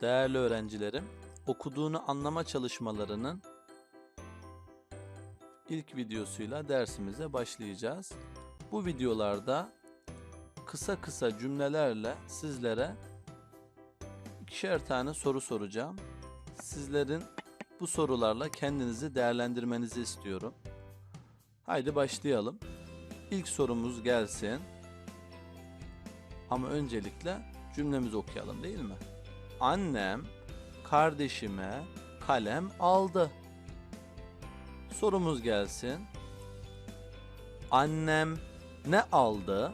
Değerli öğrencilerim, okuduğunu anlama çalışmalarının ilk videosuyla dersimize başlayacağız. Bu videolarda kısa kısa cümlelerle sizlere ikişer tane soru soracağım. Sizlerin bu sorularla kendinizi değerlendirmenizi istiyorum. Haydi başlayalım. İlk sorumuz gelsin. Ama öncelikle cümlemizi okuyalım değil mi? Annem kardeşime kalem aldı. Sorumuz gelsin. Annem ne aldı?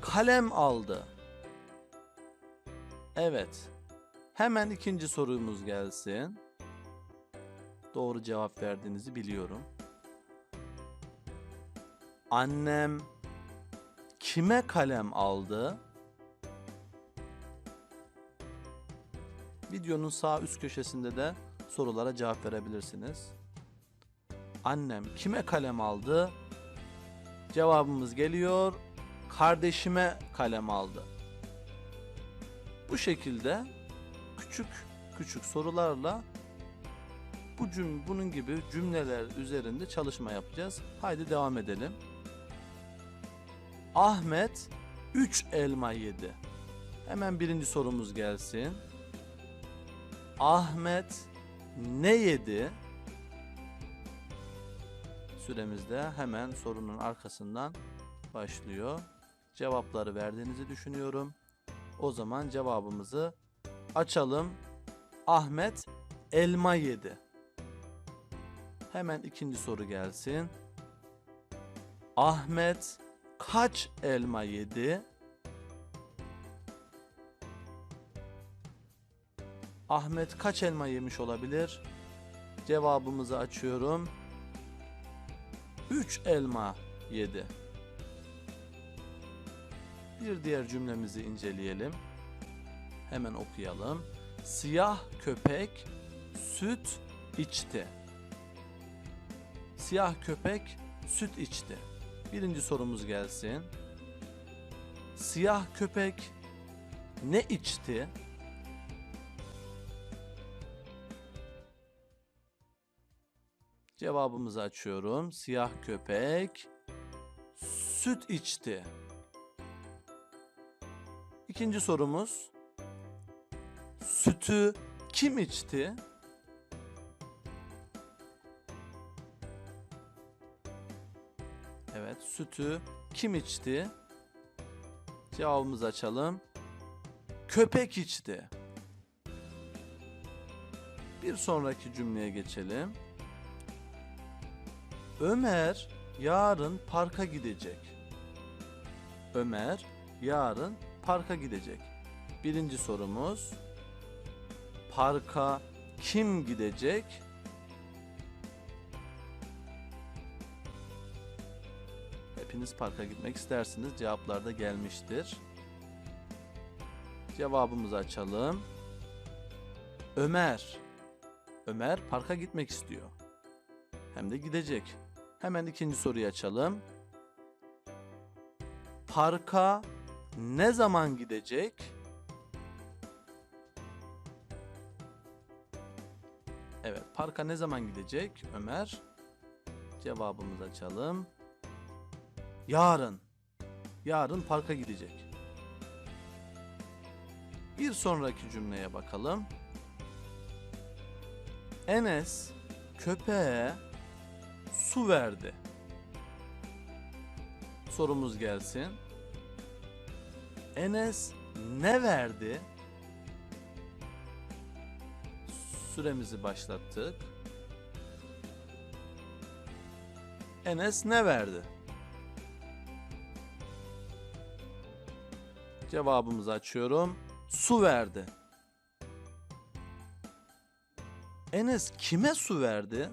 Kalem aldı. Evet. Hemen ikinci sorumuz gelsin. Doğru cevap verdiğinizi biliyorum. Annem kime kalem aldı? Videonun sağ üst köşesinde de sorulara cevap verebilirsiniz. Annem kime kalem aldı? Cevabımız geliyor. Kardeşime kalem aldı. Bu şekilde küçük küçük sorularla bu cüm bunun gibi cümleler üzerinde çalışma yapacağız. Haydi devam edelim. Ahmet 3 elma yedi. Hemen birinci sorumuz gelsin. Ahmet ne yedi? Süremiz de hemen sorunun arkasından başlıyor. Cevapları verdiğinizi düşünüyorum. O zaman cevabımızı açalım. Ahmet elma yedi. Hemen ikinci soru gelsin. Ahmet kaç elma yedi? Ahmet kaç elma yemiş olabilir? Cevabımızı açıyorum. 3 elma yedi. Bir diğer cümlemizi inceleyelim. Hemen okuyalım. Siyah köpek süt içti. Siyah köpek süt içti. Birinci sorumuz gelsin. Siyah köpek ne içti? Cevabımızı açıyorum. Siyah köpek süt içti. İkinci sorumuz. Sütü kim içti? Sütü kim içti? Cevabımızı açalım. Köpek içti. Bir sonraki cümleye geçelim. Ömer yarın parka gidecek. Ömer yarın parka gidecek. Birinci sorumuz parka kim gidecek? Hepiniz parka gitmek istersiniz. Cevaplar da gelmiştir. Cevabımızı açalım. Ömer. Ömer parka gitmek istiyor. Hem de gidecek. Hemen ikinci soruyu açalım. Parka ne zaman gidecek? Evet, parka ne zaman gidecek Ömer? Cevabımızı açalım. Yarın. Yarın parka gidecek. Bir sonraki cümleye bakalım. Enes köpeğe su verdi. Sorumuz gelsin. Enes ne verdi? Süremizi başlattık. Enes ne verdi? Cevabımızı açıyorum. Su verdi. Enes kime su verdi?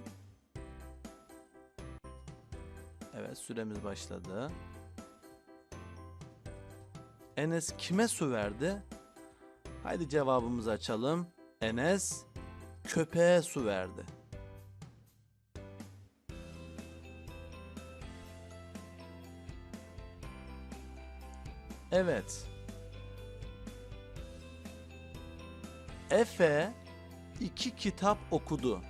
Evet süremiz başladı. Enes kime su verdi? Haydi cevabımızı açalım. Enes köpeğe su verdi. Evet. Efe iki kitap okudu.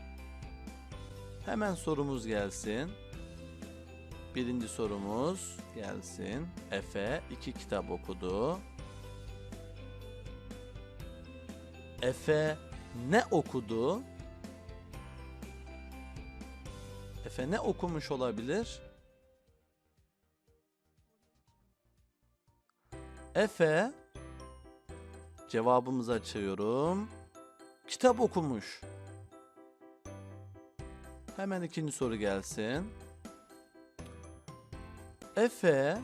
Hemen sorumuz gelsin. Birinci sorumuz gelsin. Efe iki kitap okudu. Efe ne okudu? Efe ne okumuş olabilir? Efe cevabımızı açıyorum. Kitap okumuş. Hemen ikinci soru gelsin. Efe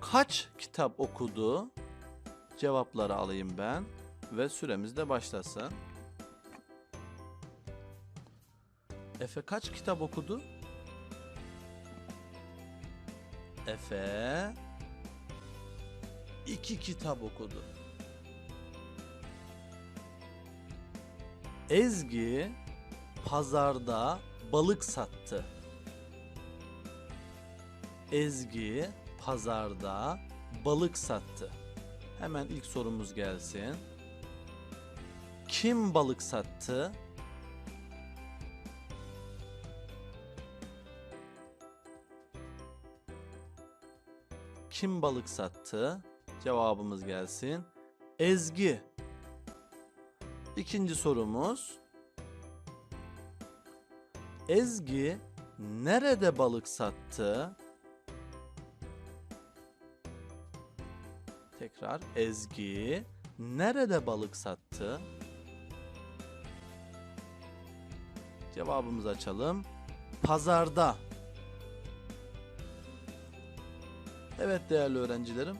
kaç kitap okudu? Cevapları alayım ben ve süremiz de başlasın. Efe kaç kitap okudu? Efe iki kitap okudu. Ezgi pazarda balık sattı. Ezgi pazarda balık sattı. Hemen ilk sorumuz gelsin. Kim balık sattı? Kim balık sattı? Cevabımız gelsin. Ezgi. İkinci sorumuz. Ezgi nerede balık sattı? Tekrar Ezgi nerede balık sattı? Cevabımızı açalım. Pazarda. Evet değerli öğrencilerim,